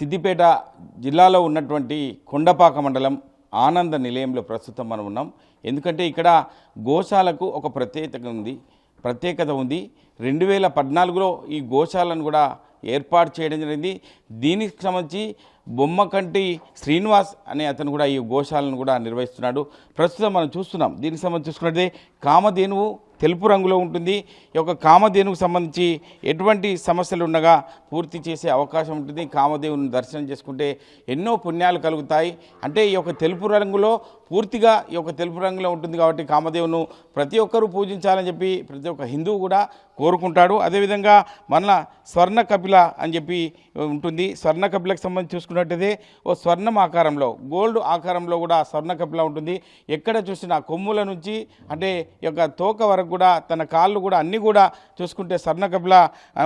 సిద్దిపేట జిల్లాలో ఉన్నటువంటి కొండపాక మండలం ఆనంద నిలయంలో ప్రస్తుతం మనం ఉన్నాం. ఎందుకంటే ఇక్కడ గోశాలకు ఒక ప్రత్యేకత ఉంది. ప్రత్యేకత ఉంది. రెండు వేల పద్నాలుగులో ఈ గోశాలను కూడా ఏర్పాటు చేయడం జరిగింది. దీనికి సంబంధించి బొమ్మకంటి శ్రీనివాస్ అనే అతను కూడా ఈ గోశాలను కూడా నిర్వహిస్తున్నాడు. ప్రస్తుతం మనం చూస్తున్నాం. దీనికి సంబంధించి చూసుకున్నట్లయితే కామధేనువు తెలుపు రంగులో ఉంటుంది. ఈ యొక్క కామధేనుకు సంబంధించి ఎటువంటి సమస్యలు ఉండగా పూర్తి చేసే అవకాశం ఉంటుంది. కామదేవుని దర్శనం చేసుకుంటే ఎన్నో పుణ్యాలు కలుగుతాయి. అంటే ఈ యొక్క తెలుపు రంగులో పూర్తిగా ఈ యొక్క తెలుపు రంగులో ఉంటుంది కాబట్టి కామదేవును ప్రతి ఒక్కరూ పూజించాలని చెప్పి ప్రతి ఒక్క హిందువు కూడా కోరుకుంటాడు. అదేవిధంగా మన స్వర్ణ కపిల అని చెప్పి ఉంటుంది. స్వర్ణ కపిలకు సంబంధించి చూసుకున్నట్టయితే ఓ స్వర్ణం ఆకారంలో గోల్డ్ ఆకారంలో కూడా స్వర్ణ కపిల ఉంటుంది. ఎక్కడ చూసినా కొమ్ముల నుంచి అంటే యొక్క తోక వరకు కూడా తన కాళ్ళు కూడా అన్నీ కూడా చూసుకుంటే స్వర్ణ కపిల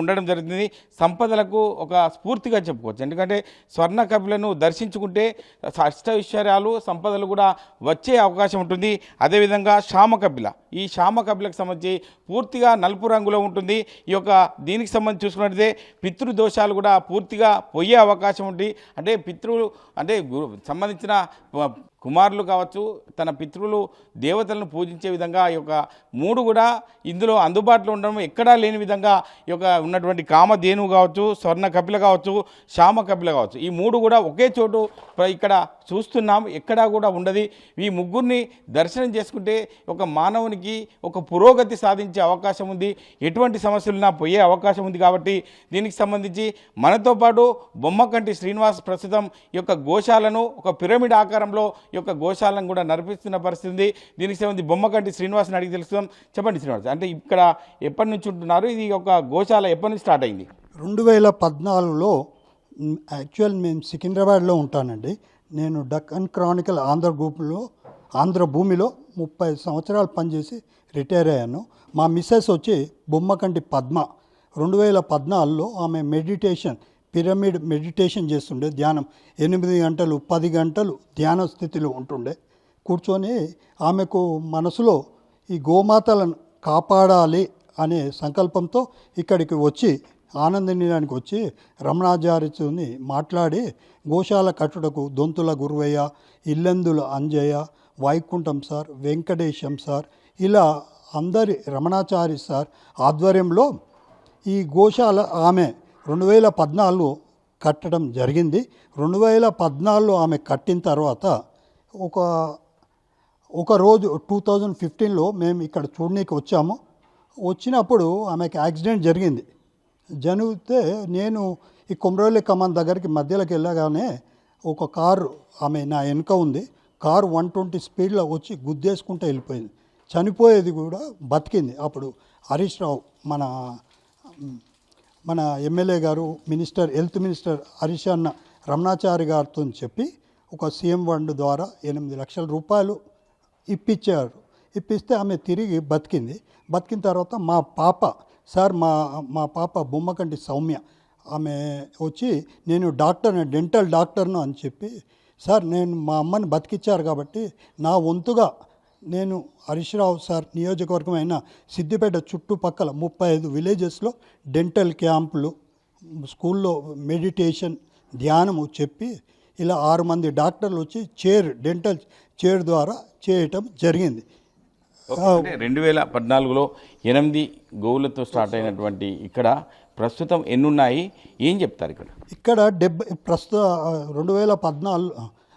ఉండడం జరుగుతుంది. సంపదలకు ఒక స్ఫూర్తిగా చెప్పుకోవచ్చు. ఎందుకంటే స్వర్ణ కపిలను దర్శించుకుంటే అష్టైశ్వర్యాలు సంపదలు కూడా వచ్చే అవకాశం ఉంటుంది. అదేవిధంగా శ్యామ కపిల. ఈ శ్యామ కపిలకు సంబంధించి పూర్తిగా నలుపు రంగులో ఉంటుంది. ఈ యొక్క దీనికి సంబంధించి చూసుకున్నట్లయితే పితృదోషాలు కూడా పూర్తిగా పోయే అవకాశం ఉంది. అంటే పితృ అంటే సంబంధించిన కుమారులు కావచ్చు తన పితృలు దేవతలను పూజించే విధంగా ఈ యొక్క మూడు కూడా ఇందులో అందుబాటులో ఉండడం ఎక్కడా లేని విధంగా ఈ యొక్క ఉన్నటువంటి కామధేనువు కావచ్చు స్వర్ణ కపిల కావచ్చు శ్యామ కపిల కావచ్చు. ఈ మూడు కూడా ఒకే చోటు ఇక్కడ చూస్తున్నాం. ఎక్కడా కూడా ఉండదు. ఈ ముగ్గురిని దర్శనం చేసుకుంటే ఒక మానవునికి ఒక పురోగతి సాధించే అవకాశం ఉంది. ఎటువంటి సమస్యలున్నా పోయే అవకాశం ఉంది కాబట్టి దీనికి సంబంధించి మనతో పాటు బొమ్మకంటి శ్రీనివాస్ ప్రస్తుతం ఈ యొక్క గోశాలను ఒక పిరమిడ్ ఆకారంలో యొక్క గోశాలను కూడా నడిపిస్తున్న పరిస్థితి ఉంది. దీనికి సంబంధించి బొమ్మకంటి శ్రీనివాస్ని అడిగి తెలుసుకుందాం. చెప్పండి శ్రీనివాస్ అంటే ఇక్కడ ఎప్పటి నుంచి ఉంటున్నారు? ఇది ఒక గోశాల ఎప్పటి నుంచి స్టార్ట్ అయింది? రెండు వేల పద్నాలుగులో యాక్చువల్ మేము సికింద్రాబాద్లో ఉంటానండి. నేను డక్కన్ క్రానికల్ ఆంధ్ర గ్రూపులో ఆంధ్ర భూమిలో ముప్పై సంవత్సరాలు పనిచేసి రిటైర్ అయ్యాను. మా మిస్సెస్ వచ్చి బొమ్మకంటి పద్మ. రెండు వేల పద్నాలుగులో ఆమె మెడిటేషన్ పిరమిడ్ మెడిటేషన్ చేస్తుండే ధ్యానం. ఎనిమిది గంటలు పది గంటలు ధ్యాన స్థితిలో ఉంటుండే. కూర్చొని ఆమెకు మనసులో ఈ గోమాతలను కాపాడాలి అనే సంకల్పంతో ఇక్కడికి వచ్చి ఆనందనీయానికి వచ్చి రమణాచార్యుని మాట్లాడి గోశాల కట్టుటకు దొంతుల గురువయ్య ఇల్లందుల అంజయ్య వైకుంఠం సార్ వెంకటేశం సార్ ఇలా అందరి రమణాచారి సార్ ఆధ్వర్యంలో ఈ గోశాల ఆమె రెండు వేల పద్నాలుగు కట్టడం జరిగింది. రెండు వేల పద్నాలుగులో ఆమె కట్టిన తర్వాత ఒక ఒక రోజు టూ థౌజండ్ ఫిఫ్టీన్లో మేము ఇక్కడ చూడనీకి వచ్చాము. వచ్చినప్పుడు ఆమెకి యాక్సిడెంట్ జరిగింది. జరిగితే నేను ఈ కుమ్రోలి కమాన్ దగ్గరికి మధ్యలోకి వెళ్ళగానే ఒక కారు ఆమె నా వెనుక ఉంది. కారు వన్ ట్వంటీ స్పీడ్లో వచ్చి గుద్దేసుకుంటూ వెళ్ళిపోయింది. చనిపోయేది కూడా బతికింది. అప్పుడు హరీష్ రావు మన మన ఎమ్మెల్యే గారు మినిస్టర్ హెల్త్ మినిస్టర్ హరీష్ అన్న రమణాచారి గారితో చెప్పి ఒక సీఎం ఫండ్ ద్వారా ఎనిమిది లక్షల రూపాయలు ఇప్పించారు. ఇప్పిస్తే ఆమె తిరిగి బతికింది. బతికిన తర్వాత మా పాప సార్ మా మా పాప బొమ్మకంటి సౌమ్య ఆమె వచ్చి నేను డాక్టర్ని డెంటల్ డాక్టర్ను అని చెప్పి సార్ నేను మా అమ్మని బతికిచ్చారు కాబట్టి నా వంతుగా నేను హరీష్ రావు సార్ నియోజకవర్గం అయిన సిద్దిపేట చుట్టుపక్కల ముప్పై ఐదు విలేజెస్లో డెంటల్ క్యాంపులు స్కూల్లో మెడిటేషన్ ధ్యానము చెప్పి ఇలా ఆరు మంది డాక్టర్లు వచ్చి చైర్ డెంటల్ చైర్ ద్వారా చేయటం జరిగింది. రెండు వేల పద్నాలుగులో ఎనిమిది గోవులతో స్టార్ట్ అయినటువంటి ఇక్కడ ప్రస్తుతం ఎన్నున్నాయి? ఏం చెప్తారు ఇక్కడ? ఇక్కడ డెబ్బై ప్రస్తుత రెండు వేల పద్నాలుగు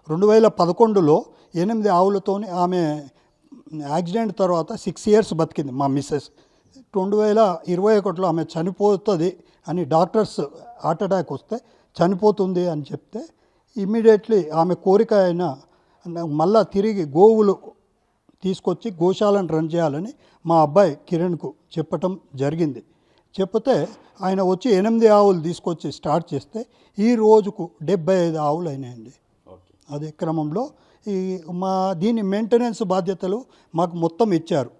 రెండు వేల పదకొండులో ఎనిమిది ఆవులతోని ఆమె యాక్సిడెంట్ తర్వాత సిక్స్ ఇయర్స్ బతికింది మా మిస్సెస్. రెండు వేల ఇరవై ఒకటిలో ఆమె చనిపోతుంది అని డాక్టర్స్ హార్ట్ అటాక్ వస్తే చనిపోతుంది అని చెప్తే ఇమ్మీడియట్లీ ఆమె కోరిక అయిన మళ్ళా తిరిగి గోవులు తీసుకొచ్చి గోశాలను రన్ చేయాలని మా అబ్బాయి కిరణ్కు చెప్పటం జరిగింది. చెప్తే ఆయన వచ్చి ఎనిమిది ఆవులు తీసుకొచ్చి స్టార్ట్ చేస్తే ఈ రోజుకు డెబ్బై ఐదు ఆవులు అయినాయండి. అదే క్రమంలో ఈ మా దీని మెయింటెనెన్స్ బాధ్యతలు మాకు మొత్తం ఇచ్చారు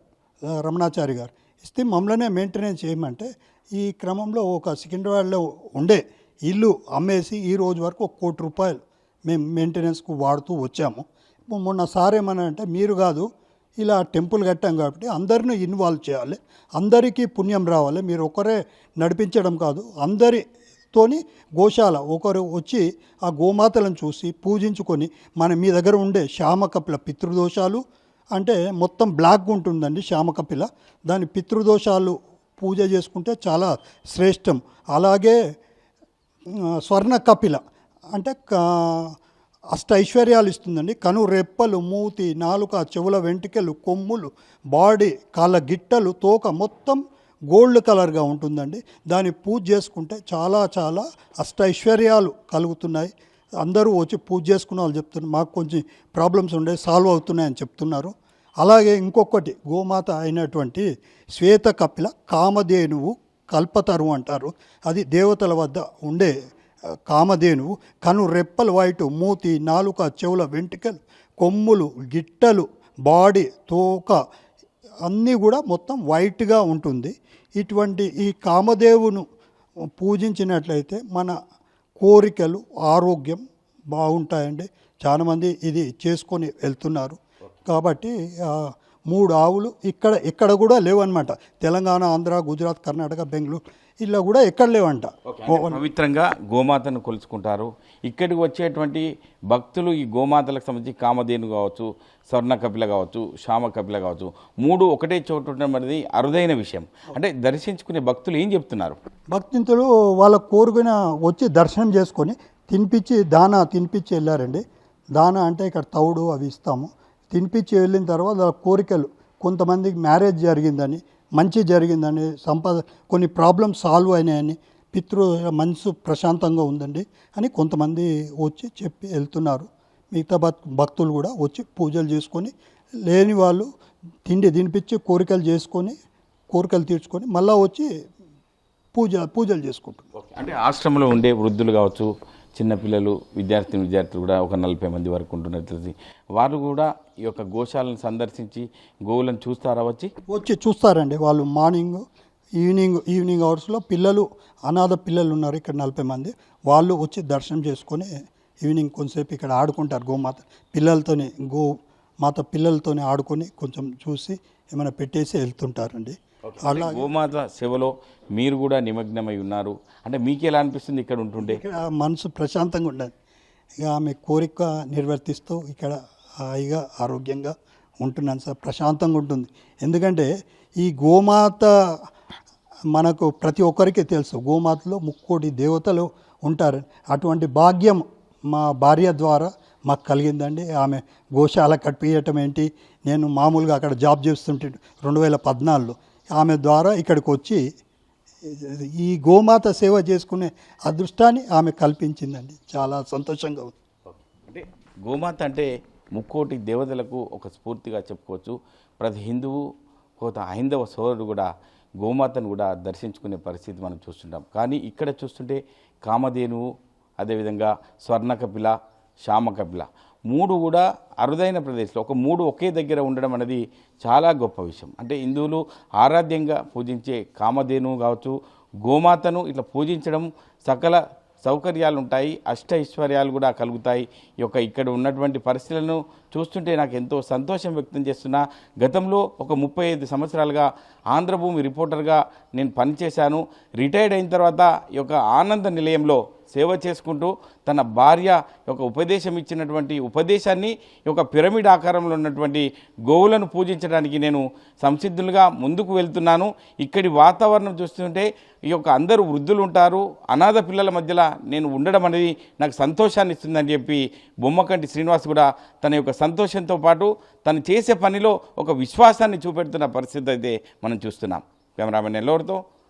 రమణాచారి గారు. ఇస్తే మమ్మల్నే మెయింటెనెన్స్ చేయమంటే ఈ క్రమంలో ఒక సికింద్రాబాద్లో ఉండే ఇల్లు అమ్మేసి ఈ రోజు వరకు ఒక కోటి రూపాయలు మేము మెయింటెనెన్స్కు వాడుతూ వచ్చాము. మొన్న సార్ ఏమన్నా అంటే మీరు కాదు ఇలా టెంపుల్ కట్టాం కాబట్టి అందరిని ఇన్వాల్వ్ చేయాలి అందరికీ పుణ్యం రావాలి మీరు ఒకరే నడిపించడం కాదు అందరి తోని గోశాల ఒకరు వచ్చి ఆ గోమాతలను చూసి పూజించుకొని మన మీ దగ్గర ఉండే శ్యామకపిల పితృదోషాలు అంటే మొత్తం బ్లాక్ ఉంటుందండి శ్యామకపిల. దాని పితృదోషాలు పూజ చేసుకుంటే చాలా శ్రేష్టం. అలాగే స్వర్ణ కపిల అంటే క- అష్ట ఐశ్వర్యాలు ఇస్తుందండి. కను రెప్పలు మూతి నాలుక చెవుల వెంట్రుకలు కొమ్ములు బాడీ కాళ్ళ గిట్టలు తోక మొత్తం గోల్డ్ కలర్గా ఉంటుందండి. దాన్ని పూజ చేసుకుంటే చాలా చాలా అష్ట ఐశ్వర్యాలు కలుగుతున్నాయి. అందరూ వచ్చి పూజ చేసుకున్న వాళ్ళు చెప్తున్నారు మాకు కొంచెం ప్రాబ్లమ్స్ ఉండే సాల్వ్ అవుతున్నాయని చెప్తున్నారు. అలాగే ఇంకొకటి గోమాత అయినటువంటి శ్వేత కపిల కామధేనువు కల్పతరు అంటారు. అది దేవతల వద్ద ఉండే కామధేనువు. కను రెప్పలు వైటు మూతి నాలుక చెవుల వెంట్రుకలు కొమ్ములు గిట్టలు బాడీ తోక అన్నీ కూడా మొత్తం వైట్గా ఉంటుంది. ఇటువంటి ఈ కామదేవును పూజించినట్లయితే మన కోరికలు ఆరోగ్యం బాగుంటాయండి. చాలామంది ఇది చేసుకొని వెళ్తున్నారు. కాబట్టి మూడు ఆవులు ఇక్కడ ఇక్కడ కూడా లేవన్నమాట. తెలంగాణ ఆంధ్ర గుజరాత్ కర్ణాటక బెంగళూరు ఇలా కూడా ఎక్కడ లేవంట. పవిత్రంగా గోమాతను కొలుచుకుంటారు. ఇక్కడికి వచ్చేటువంటి భక్తులు ఈ గోమాతలకు సంబంధించి కామధేను కావచ్చు స్వర్ణ కపిల కావచ్చు శ్యామ కపిల కావచ్చు మూడు ఒకటే చోటు ఉండడం అనేది అరుదైన విషయం. అంటే దర్శించుకునే భక్తులు ఏం చెప్తున్నారు? భక్తింతులు వాళ్ళ కోరుకున వచ్చి దర్శనం చేసుకొని తినిపించి దానా తినిపించి వెళ్ళారండి. దానా అంటే ఇక్కడ తౌడు అవి ఇస్తాము. తినిపించి వెళ్ళిన తర్వాత కోరికలు కొంతమందికి మ్యారేజ్ జరిగిందని మంచి జరిగిందని సంపద కొన్ని ప్రాబ్లమ్స్ సాల్వ్ అయినాయని పితృ మనసు ప్రశాంతంగా ఉందండి అని కొంతమంది వచ్చి చెప్పి వెళ్తున్నారు. మిగతా భక్తులు కూడా వచ్చి పూజలు చేసుకొని లేని వాళ్ళు తిండి తినిపించి కోరికలు చేసుకొని కోరికలు తీర్చుకొని మళ్ళీ వచ్చి పూజ పూజలు చేసుకుంటున్నారు. అంటే ఆశ్రమంలో ఉండే వృద్ధులు కావచ్చు చిన్నపిల్లలు విద్యార్థి విద్యార్థులు కూడా ఒక నలభై మంది వరకు ఉంటున్నట్టు వారు కూడా ఈ యొక్క గోశాలను సందర్శించి గోవులను చూస్తారా వచ్చి? వచ్చి చూస్తారండి వాళ్ళు మార్నింగ్ ఈవినింగ్ ఈవినింగ్ అవర్స్లో పిల్లలు అనాథ పిల్లలు ఉన్నారు ఇక్కడ నలభై మంది. వాళ్ళు వచ్చి దర్శనం చేసుకొని ఈవినింగ్ కొంతసేపు ఇక్కడ ఆడుకుంటారు గోమాత పిల్లలతోనే గో మాత పిల్లలతోనే ఆడుకొని కొంచెం చూసి ఏమైనా పెట్టేసి వెళ్తుంటారండి. అలా గోమాత సేవలో మీరు కూడా నిమగ్నమై ఉన్నారు. అంటే మీకు ఎలా అనిపిస్తుంది ఇక్కడ ఉంటుండే ఇక్కడ మనసు ప్రశాంతంగా ఉండదు ఇక ఆమె కోరిక నిర్వర్తిస్తూ ఇక్కడ హాయిగా ఆరోగ్యంగా ఉంటున్నాను సార్. ప్రశాంతంగా ఉంటుంది. ఎందుకంటే ఈ గోమాత మనకు ప్రతి ఒక్కరికి తెలుసు. గోమాతలో ముక్కోటి దేవతలు ఉంటారు. అటువంటి భాగ్యం మా భార్య ద్వారా మాకు కలిగిందండి. ఆమె గోశాల కట్పించటం ఏంటి? నేను మామూలుగా అక్కడ జాబ్ చేస్తుంటే రెండు వేల పద్నాలుగులో ఆమె ద్వారా ఇక్కడికి వచ్చి ఈ గోమాత సేవ చేసుకునే అదృష్టాన్ని ఆమె కల్పించిందండి. చాలా సంతోషంగా ఉంది. అంటే గోమాత అంటే ముక్కోటి దేవతలకు ఒక స్ఫూర్తిగా చెప్పుకోవచ్చు. ప్రతి హిందువు కోత హైందవ సోదరుడు కూడా గోమాతను కూడా దర్శించుకునే పరిస్థితి మనం చూస్తుంటాం. కానీ ఇక్కడ చూస్తుంటే కామధేనువు అదేవిధంగా స్వర్ణకపిల శ్యామకపిల మూడు కూడా అరుదైన ప్రదేశంలో ఒక మూడు ఒకే దగ్గర ఉండడం అనేది చాలా గొప్ప విషయం. అంటే హిందువులు ఆరాధ్యంగా పూజించే కామధేను కావచ్చు గోమాతను ఇట్లా పూజించడం సకల సౌకర్యాలు ఉంటాయి అష్ట ఐశ్వర్యాలు కూడా కలుగుతాయి. ఈ యొక్క ఇక్కడ ఉన్నటువంటి పరిస్థితులను చూస్తుంటే నాకు ఎంతో సంతోషం వ్యక్తం చేస్తున్నా. గతంలో ఒక ముప్పై ఐదు సంవత్సరాలుగా ఆంధ్రభూమి రిపోర్టర్గా నేను పనిచేశాను. రిటైర్డ్ అయిన తర్వాత ఈ యొక్క ఆనంద నిలయంలో సేవ చేసుకుంటూ తన భార్య యొక్క ఉపదేశం ఇచ్చినటువంటి ఉపదేశాన్ని ఒక యొక్క పిరమిడ్ ఆకారంలో ఉన్నటువంటి గోవులను పూజించడానికి నేను సంసిద్ధులుగా ముందుకు వెళ్తున్నాను. ఇక్కడి వాతావరణం చూస్తుంటే ఈ యొక్క అందరూ వృద్ధులు ఉంటారు. అనాథ పిల్లల మధ్యలో నేను ఉండడం అనేది నాకు సంతోషాన్ని ఇస్తుందని చెప్పి బొమ్మకంటి శ్రీనివాస్ కూడా తన యొక్క సంతోషంతో పాటు తను చేసే పనిలో ఒక విశ్వాసాన్ని చూపెడుతున్న పరిస్థితి అయితే మనం చూస్తున్నాం. కెమెరామెన్ ఎల్లోరితో